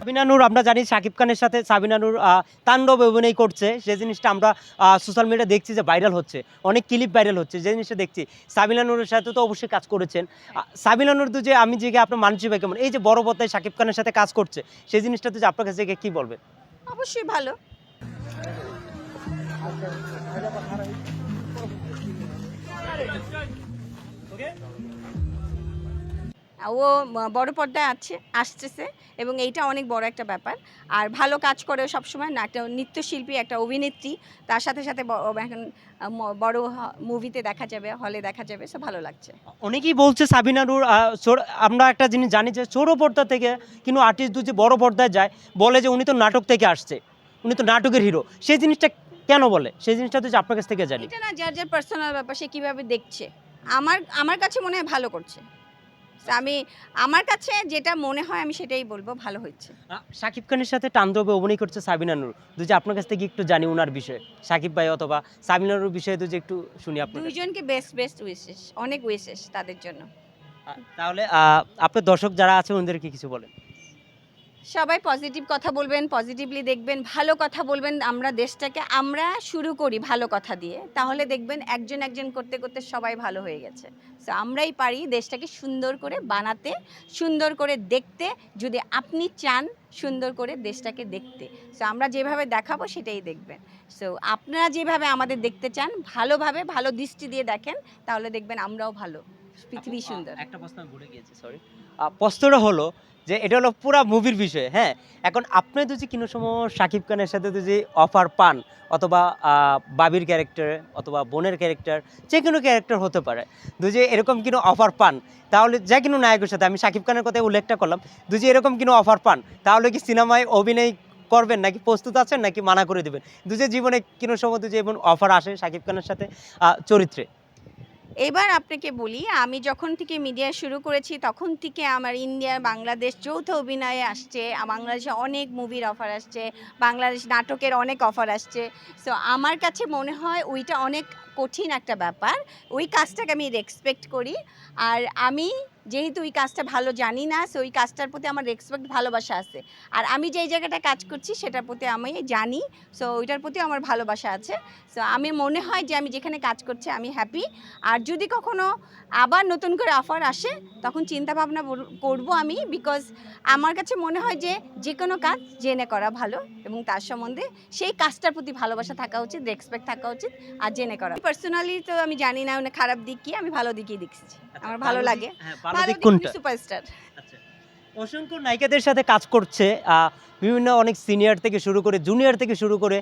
সাবিনা নূর আমরা জানি শাকিব খানের সাথে সাবিনা নূর তাণ্ডব অভিনয় করছে। সেই জিনিসটা আমরা সোশ্যাল মিডিয়া দেখছি যে ভাইরাল হচ্ছে অনেক ক্লিপ ভাইরাল হচ্ছে যে জিনিসটা দেখছি সাবিনা নূরের সাথে তো অবশ্যই কাজ করেছেন। সাবিনা নূর তো যে আমি যে আপনার মানসিক ভাই কেমন এই যে বড় পর্দায় শাকিব খানের সাথে কাজ করছে সেই জিনিসটা তো যে আপনার কাছে কি বলবে অবশ্যই ভালো। ও বড় পর্দায় আছে আসতেছে এবং এইটা অনেক বড় একটা ব্যাপার। আর ভালো কাজ করে সবসময় না একটা নৃত্যশিল্পী একটা অভিনেত্রী তার সাথে সাথে এখন বড় মুভিতে দেখা যাবে হলে দেখা যাবে সো ভালো লাগছে। অনেকেই বলছে সাবিনা নূর আমরা একটা জিনিস জানি যে ছোট পর্দা থেকে কিন্তু আর্টিস্ট যে বড় পর্দায় যায় বলে যে উনি তো নাটক থেকে আসছে উনি তো নাটকের হিরো সেই জিনিসটা কেন বলে? সেই জিনিসটা তো আপনার কাছ থেকে জানি। এটা না যার যার পার্সোনাল ব্যাপার সে কীভাবে দেখছে? আমার আমার কাছে মনে হয় ভালো করছে। আমি আমার কাছে যেটা মনে হয় আমি সেটাই বলব ভালো হচ্ছে সাকিব খানের সাথে টান্দবে অভিনয় করছে সাবিনা নূর। যে আপনার কাছ থেকে একটু জানি ওনার বিষয়ে সাকিব ভাই অথবা সাবিনা নুরের বিষয়ে যে একটু শুনি আপনার দুজনকে দুইজনকে বেস্ট বেস্ট উইশেস অনেক উইশেস তাদের জন্য। তাহলে আহ, আপনার দর্শক যারা আছে ওদেরকে কিছু বলেন। সবাই পজিটিভ কথা বলবেন পজিটিভলি দেখবেন, ভালো কথা বলবেন আমরা দেশটাকে, আমরা শুরু করি ভালো কথা দিয়ে। তাহলে দেখবেন একজন একজন করতে করতে সবাই ভালো হয়ে গেছে। সো আমরাই পারি দেশটাকে সুন্দর করে বানাতে, সুন্দর করে দেখতে, যদি আপনি চান সুন্দর করে দেশটাকে দেখতে। সো আমরা যেভাবে দেখাবো সেটাই দেখবেন। সো আপনারা যেভাবে আমাদের দেখতে চান, ভালোভাবে, ভালো দৃষ্টি দিয়ে দেখেন, তাহলে দেখবেন আমরাও ভালো। পৃথিবী সুন্দর। একটা প্রশ্ন ভুলে গিয়েছি সরি প্রশ্নটা হলো যে এটা হলো পুরা মুভির বিষয় হ্যাঁ? এখন আপনি যদি কোনো সময় শাকিব খানের সাথে যদি অফার পান অথবা বাবির ক্যারেক্টার অথবা বোনের ক্যারেক্টার যে কোনো ক্যারেক্টার হতে পারে যদি এরকম কোনো অফার পান তাহলে যে কোনো নায়কের সাথে আমি শাকিব খানের কথা উল্লেখটা করলাম যদি এরকম কোনো অফার পান তাহলে কি সিনেমায় অভিনয় করবেন নাকি প্রস্তুত আছেন নাকি মানা করে দেবেন? দুজে জীবনে কোনো সময় দুজে এমন অফার আসে শাকিব খানের সাথে? চরিত্রে। এবার আপনাকে বলি, আমি যখন থেকে মিডিয়া শুরু করেছি, তখন থেকে আমার ইন্ডিয়া বাংলাদেশ যৌথ অভিনয়ে আসছে, বাংলাদেশে অনেক মুভির অফার আসছে, বাংলাদেশ নাটকের অনেক অফার আসছে। সো আমার কাছে মনে হয় ওইটা অনেক কঠিন একটা ব্যাপার। ওই কাজটাকে আমি রেসপেক্ট করি। আর আমি যেহেতু ওই কাজটা ভালো জানি না সো ওই কাজটার প্রতি আমার রেসপেক্ট ভালোবাসা আছে। আর আমি যেই জায়গাটা কাজ করছি, সেটার প্রতি আমি জানি সো ওইটার প্রতি আমার ভালোবাসা আছে। সো আমি মনে হয় যে আমি যেখানে কাজ করছি, আমি হ্যাপি আর যদি কখনো আবার নতুন করে অফার আসে, তখন চিন্তা ভাবনা করব আমি বিকজ আমার কাছে মনে হয় যে যে কোনো কাজ জেনে করা ভালো। এবং তার সম্বন্ধে সেই কাজটার প্রতি ভালোবাসা থাকা উচিত রেসপেক্ট থাকা উচিত। আর জেনে করা। পার্সোনালি তো আমি জানি না মানে খারাপ দিক কি আমি ভালো দিকই দেখছি। আমার ভালো লাগে। হ্যাঁ সুপারস্টার আচ্ছা অসংখ্য নায়িকাদের সাথে কাজ করছে বিভিন্ন অনেক সিনিয়র থেকে শুরু করে জুনিয়র থেকে শুরু করে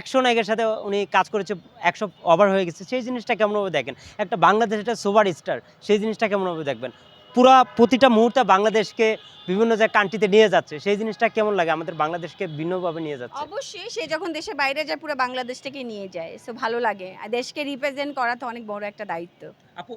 একশো নায়িকার সাথে উনি কাজ করেছে একশো ওভার হয়ে গেছে। সেই জিনিসটা কেমনভাবে দেখেন? একটা বাংলাদেশ একটা সুপার স্টার সেই জিনিসটা কেমনভাবে দেখবেন? পুরা প্রতিটা মুহূর্তে বাংলাদেশকে বিভিন্ন যে কান্ট্রিতে নিয়ে যাচ্ছে সেই জিনিসটা কেমন লাগে? আমাদের বাংলাদেশকে ভিন্নভাবে নিয়ে যাচ্ছে। অবশ্যই সে যখন দেশে বাইরে যায় পুরো বাংলাদেশটাকে নিয়ে যায়। সো ভালো লাগে। আর দেশকে রিপ্রেজেন্ট করা তো অনেক বড় একটা দায়িত্ব। আপু